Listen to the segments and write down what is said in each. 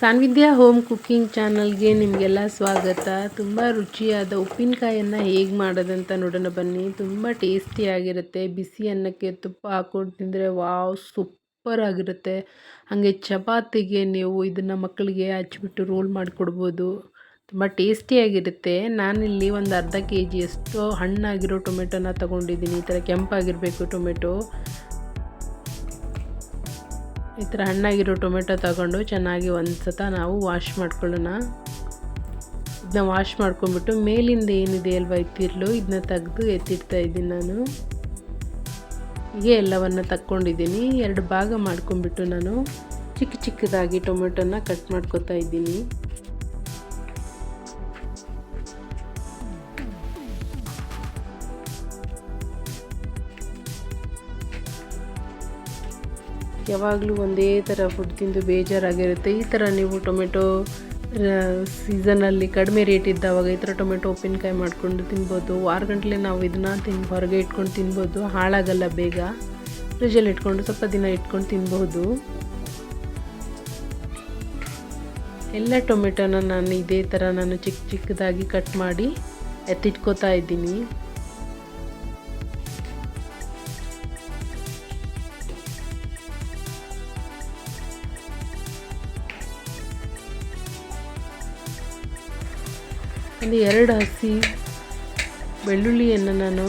ಸಾನ್ವಿದ್ಯಾ home cooking ಚಾನಲ್ಗೆ ನಿಮಗೆಲ್ಲ ಸ್ವಾಗತ. ತುಂಬ ರುಚಿಯಾದ ಉಪ್ಪಿನಕಾಯನ್ನು ಹೇಗೆ ಮಾಡೋದಂತ ನೋಡೋಣ ಬನ್ನಿ. ತುಂಬ ಟೇಸ್ಟಿಯಾಗಿರುತ್ತೆ ಬಿಸಿ ಅನ್ನಕ್ಕೆ ತುಪ್ಪ ಹಾಕ್ಕೊಂಡು ತಿಂದರೆ ವಾವ್ ಸೂಪರ್ ಆಗಿರುತ್ತೆ. ಹಾಗೆ ಚಪಾತಿಗೆ ನೀವು ಇದನ್ನು ಮಕ್ಕಳಿಗೆ ಹಚ್ಚಿಬಿಟ್ಟು ರೋಲ್ ಮಾಡಿಕೊಡ್ಬೋದು. ತುಂಬ ಟೇಸ್ಟಿಯಾಗಿರುತ್ತೆ ನಾನಿಲ್ಲಿ ಒಂದು ಅರ್ಧ ಕೆ ಜಿಯಷ್ಟು ಹಣ್ಣಾಗಿರೋ ಟೊಮೆಟೊನ ತೊಗೊಂಡಿದ್ದೀನಿ. ಈ ಥರ ಕೆಂಪಾಗಿರಬೇಕು ಟೊಮೆಟೊ. ಈ ಥರ ಹಣ್ಣಾಗಿರೋ ಟೊಮೆಟೊ ತಗೊಂಡು ಚೆನ್ನಾಗಿ ಒಂದು ಸತ ನಾವು ವಾಶ್ ಮಾಡ್ಕೊಳ್ಳೋಣ. ಇದನ್ನ ವಾಶ್ ಮಾಡ್ಕೊಂಡ್ಬಿಟ್ಟು ಮೇಲಿಂದ ಏನಿದೆ ಅಲ್ವಾ ಇತ್ತಿರ್ಲು ಇದನ್ನ ತೆಗೆದು ಎತ್ತಿಡ್ತಾ ಇದ್ದೀನಿ ನಾನು. ಹೀಗೆ ಎಲ್ಲವನ್ನು ತಕ್ಕೊಂಡಿದ್ದೀನಿ. ಎರಡು ಭಾಗ ಮಾಡ್ಕೊಂಡ್ಬಿಟ್ಟು ನಾನು ಚಿಕ್ಕ ಚಿಕ್ಕದಾಗಿ ಟೊಮೆಟೊನ ಕಟ್ ಮಾಡ್ಕೊತಾ ಇದ್ದೀನಿ. ಯಾವಾಗಲೂ ಒಂದೇ ಥರ ಫುಡ್ ತಿಂದು ಬೇಜಾರಾಗಿರುತ್ತೆ. ಈ ಥರ ನೀವು ಟೊಮೆಟೊ ಸೀಸನಲ್ಲಿ ಕಡಿಮೆ ರೇಟ್ ಇದ್ದಾವಾಗ ಈ ಥರ ಟೊಮೆಟೊ ಉಪ್ಪಿನಕಾಯಿ ಮಾಡಿಕೊಂಡು ತಿನ್ಬೋದು. ವಾರಗಂಟ್ಲೆ ನಾವು ಇದನ್ನ ತಿನ್, ಹೊರಗೆ ಇಟ್ಕೊಂಡು ತಿನ್ಬೋದು. ಹಾಳಾಗಲ್ಲ ಬೇಗ. ಫ್ರಿಜ್ಜಲ್ಲಿ ಇಟ್ಕೊಂಡು ಸ್ವಲ್ಪ ದಿನ ಇಟ್ಕೊಂಡು ತಿನ್ಬೋದು. ಎಲ್ಲ ಟೊಮೆಟೊನ ನಾನು ಇದೇ ಥರ ನಾನು ಚಿಕ್ಕ ಚಿಕ್ಕದಾಗಿ ಕಟ್ ಮಾಡಿ ಎತ್ತಿಟ್ಕೋತಾ ಇದ್ದೀನಿ. ಒಂದು ಎರಡು ಹಸಿ ಬೆಳ್ಳುಳ್ಳಿಯನ್ನು ನಾನು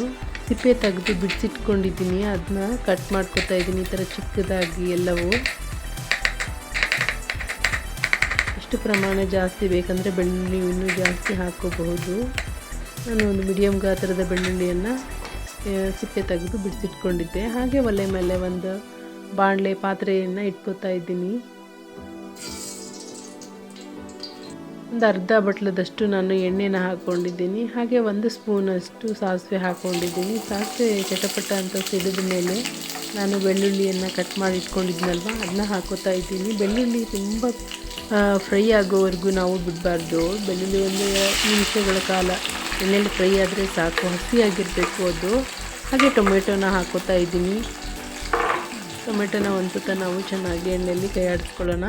ಸಿಪ್ಪೆ ತೆಗೆದು ಬಿಡಿಸಿಟ್ಕೊಂಡಿದ್ದೀನಿ. ಅದನ್ನ ಕಟ್ ಮಾಡ್ಕೊತಾ ಇದ್ದೀನಿ. ಈ ಥರ ಚಿಕ್ಕದಾಗಿ ಎಲ್ಲವೂ. ಎಷ್ಟು ಪ್ರಮಾಣ ಜಾಸ್ತಿ ಬೇಕಂದರೆ ಬೆಳ್ಳುಳ್ಳಿ ಇನ್ನೂ ಜಾಸ್ತಿ ಹಾಕೋಬಹುದು. ನಾನು ಒಂದು ಮೀಡಿಯಮ್ ಗಾತ್ರದ ಬೆಳ್ಳುಳ್ಳಿಯನ್ನು ಸಿಪ್ಪೆ ತೆಗೆದು ಬಿಡಿಸಿಟ್ಕೊಂಡಿದ್ದೆ. ಹಾಗೆ ಒಲೆ ಮೇಲೆ ಒಂದು ಬಾಣಲೆ ಪಾತ್ರೆಯನ್ನು ಇಟ್ಕೋತಾ ಇದ್ದೀನಿ. ಒಂದು ಅರ್ಧ ಬಟ್ಲದಷ್ಟು ನಾನು ಎಣ್ಣೆನ ಹಾಕ್ಕೊಂಡಿದ್ದೀನಿ. ಹಾಗೆ ಒಂದು ಸ್ಪೂನಷ್ಟು ಸಾಸಿವೆ ಹಾಕ್ಕೊಂಡಿದ್ದೀನಿ. ಸಾಸಿವೆ ಚಟಪಟ ಅಂತ ಸಿಡಿದ ಮೇಲೆ ನಾನು ಬೆಳ್ಳುಳ್ಳಿಯನ್ನು ಕಟ್ ಮಾಡಿ ಇಟ್ಕೊಂಡಿದ್ನಲ್ವ ಅದನ್ನ ಹಾಕೋತಾ ಇದ್ದೀನಿ. ಬೆಳ್ಳುಳ್ಳಿ ತುಂಬ ಫ್ರೈ ಆಗೋವರೆಗೂ ನಾವು ಬಿಡಬಾರ್ದು. ಬೆಳ್ಳುಳ್ಳಿ ಒಂದು ನಿಮಿಷಗಳ ಕಾಲ ಎಣ್ಣೆಯಲ್ಲಿ ಫ್ರೈ ಆದರೆ ಸಾಕು. ಹಸಿಯಾಗಿರಬೇಕು ಅದು. ಹಾಗೆ ಟೊಮೆಟೊನ ಹಾಕೋತಾ ಇದ್ದೀನಿ. ಟೊಮೆಟೊನ ಒಂದು ಸುತ್ತ ನಾವು ಚೆನ್ನಾಗಿ ಎಣ್ಣೆಯಲ್ಲಿ ಕೈ ಆಡಿಸ್ಕೊಳ್ಳೋಣ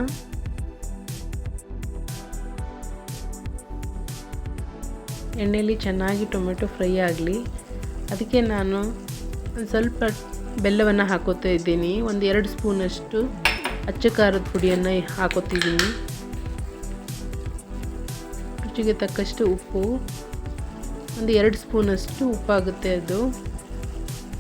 ಎಣ್ಣೆಯಲ್ಲಿ ಚೆನ್ನಾಗಿ ಟೊಮೆಟೊ ಫ್ರೈ ಆಗಲಿ, ಅದಕ್ಕೆ ನಾನು ಒಂದು ಸ್ವಲ್ಪ ಬೆಲ್ಲವನ್ನು ಹಾಕೋತಾ ಇದ್ದೀನಿ. ಒಂದು ಎರಡು ಸ್ಪೂನಷ್ಟು ಅಚ್ಚ ಖಾರದ ಪುಡಿಯನ್ನು ಹಾಕೋತಿದ್ದೀನಿ. ರುಚಿಗೆ ತಕ್ಕಷ್ಟು ಉಪ್ಪು. ಒಂದು ಎರಡು ಸ್ಪೂನಷ್ಟು ಉಪ್ಪಾಗುತ್ತೆ ಅದು.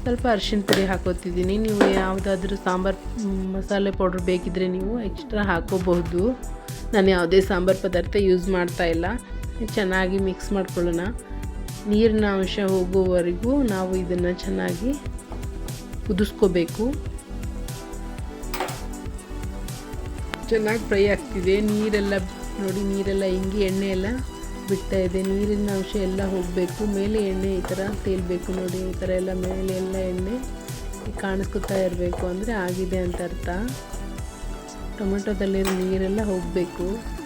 ಸ್ವಲ್ಪ ಅರಿಶಿನ ಪುಡಿ ಹಾಕೋತಿದ್ದೀನಿ. ನೀವು ಯಾವುದಾದ್ರೂ ಸಾಂಬಾರು ಮಸಾಲೆ ಪೌಡ್ರ್ ಬೇಕಿದ್ರೆ ನೀವು ಎಕ್ಸ್ಟ್ರಾ ಹಾಕೋಬಹುದು. ನಾನು ಯಾವುದೇ ಸಾಂಬಾರು ಪದಾರ್ಥ ಯೂಸ್ ಮಾಡ್ತಾ ಇಲ್ಲ. ಚೆನ್ನಾಗಿ ಮಿಕ್ಸ್ ಮಾಡ್ಕೊಳ್ಳೋಣ. ನೀರಿನ ಅಂಶ ಹೋಗುವವರೆಗೂ ನಾವು ಇದನ್ನು ಚೆನ್ನಾಗಿ ಕುದಿಸ್ಕೋಬೇಕು. ಚೆನ್ನಾಗಿ ಫ್ರೈ ಆಗ್ತಿದೆ. ನೀರೆಲ್ಲ ನೋಡಿ, ನೀರೆಲ್ಲ ಹಿಂಗೆ ಎಣ್ಣೆ ಎಲ್ಲ ಬಿಡ್ತಾ ಇದೆ. ನೀರಿನ ಅಂಶ ಎಲ್ಲ ಹೋಗಬೇಕು. ಮೇಲೆ ಎಣ್ಣೆ ಈ ಥರ ತೇಲ್ಬೇಕು ನೋಡಿ. ಈ ಥರ ಎಲ್ಲ ಮೇಲೆ ಎಲ್ಲ ಎಣ್ಣೆ ಕಾಣಿಸ್ಕೊತಾ ಇರಬೇಕು. ಅಂದರೆ ಆಗಿದೆ ಅಂತ ಅರ್ಥ. ಟೊಮೆಟೊದಲ್ಲಿರೋ ನೀರೆಲ್ಲ ಹೋಗಬೇಕು.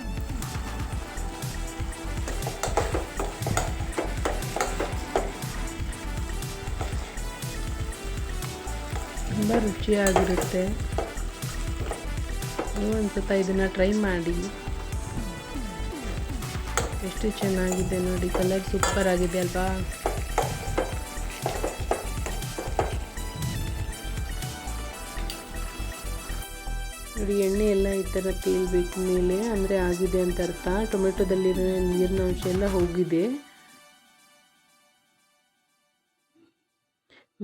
ತುಂಬ ರುಚಿಯಾಗಿರುತ್ತೆ. ನೀವು ಒಂದು ಇದನ್ನು ಟ್ರೈ ಮಾಡಿ. ಎಷ್ಟು ಚೆನ್ನಾಗಿದೆ ನೋಡಿ ಕಲರ್ ಸೂಪರ್ ಆಗಿದೆ ಅಲ್ವಾ? ನೋಡಿ, ಎಣ್ಣೆ ಎಲ್ಲ ಈ ಥರ ತೇಲ್ಬೇಕು ಮೇಲೆ, ಅಂದರೆ ಆಗಿದೆ ಅಂತ ಅರ್ಥ. ಟೊಮೆಟೊದಲ್ಲಿರೋ ನೀರಿನ ಅಂಶ ಎಲ್ಲ ಹೋಗಿದೆ.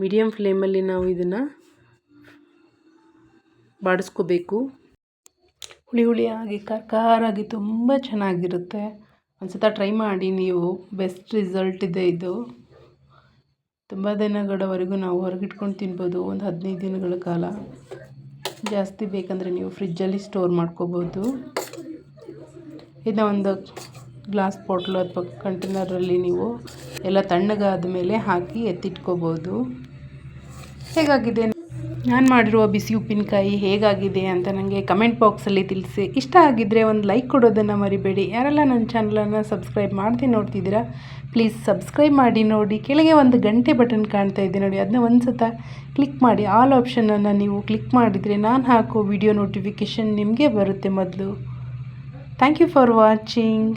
ಮೀಡಿಯಮ್ ಫ್ಲೇಮಲ್ಲಿ ನಾವು ಇದನ್ನು ಬಾಡಿಸ್ಕೋಬೇಕು. ಹುಳಿ ಹುಳಿಯಾಗಿ ಖಾರಾಗಿ ತುಂಬ ಚೆನ್ನಾಗಿರುತ್ತೆ. ಒಂದು ಟ್ರೈ ಮಾಡಿ, ನೀವು ಬೆಸ್ಟ್ ರಿಸಲ್ಟ್ ಇದೆ ಇದು. ತುಂಬ ದಿನಗಳವರೆಗೂ ನಾವು ಹೊರಗಿಟ್ಕೊಂಡು ತಿನ್ಬೋದು, ಒಂದು ಹದಿನೈದು ದಿನಗಳ ಕಾಲ. ಜಾಸ್ತಿ ಬೇಕಂದರೆ ನೀವು ಫ್ರಿಜ್ಜಲ್ಲಿ ಸ್ಟೋರ್ ಮಾಡ್ಕೋಬೋದು. ಇದನ್ನ ಒಂದು ಗ್ಲಾಸ್ ಬಾಟ್ಲು ಅಥವಾ ಕಂಟೈನರಲ್ಲಿ ನೀವು ಎಲ್ಲ ತಣ್ಣಗಾದ ಮೇಲೆ ಹಾಕಿ ಎತ್ತಿಟ್ಕೋಬೋದು. ಹೇಗಾಗಿದೆ? ನಾನು ಮಾಡಿರುವ ಬಿಸಿ ಉಪ್ಪಿನಕಾಯಿ ಹೇಗಾಗಿದೆ ಅಂತ ನನಗೆ ಕಮೆಂಟ್ ಬಾಕ್ಸಲ್ಲಿ ತಿಳಿಸಿ. ಇಷ್ಟ ಆಗಿದ್ದರೆ ಒಂದು ಲೈಕ್ ಕೊಡೋದನ್ನು ಮರಿಬೇಡಿ. ಯಾರೆಲ್ಲ ನನ್ನ ಚಾನಲನ್ನು ಸಬ್ಸ್ಕ್ರೈಬ್ ಮಾಡ್ತೀನಿ ನೋಡ್ತಿದ್ದೀರಾ ಪ್ಲೀಸ್ ಸಬ್ಸ್ಕ್ರೈಬ್ ಮಾಡಿ ನೋಡಿ. ಕೆಳಗೆ ಒಂದು ಗಂಟೆ ಬಟನ್ ಕಾಣ್ತಾ ಇದೆ ನೋಡಿ ಅದನ್ನ ಒಂದು ಸತ ಕ್ಲಿಕ್ ಮಾಡಿ ಆಲ್ ಆಪ್ಷನನ್ನು ನೀವು ಕ್ಲಿಕ್ ಮಾಡಿದರೆ ನಾನು ಹಾಕೋ ವಿಡಿಯೋ ನೋಟಿಫಿಕೇಷನ್ ನಿಮಗೆ ಬರುತ್ತೆ ಮೊದಲು. Thank you for watching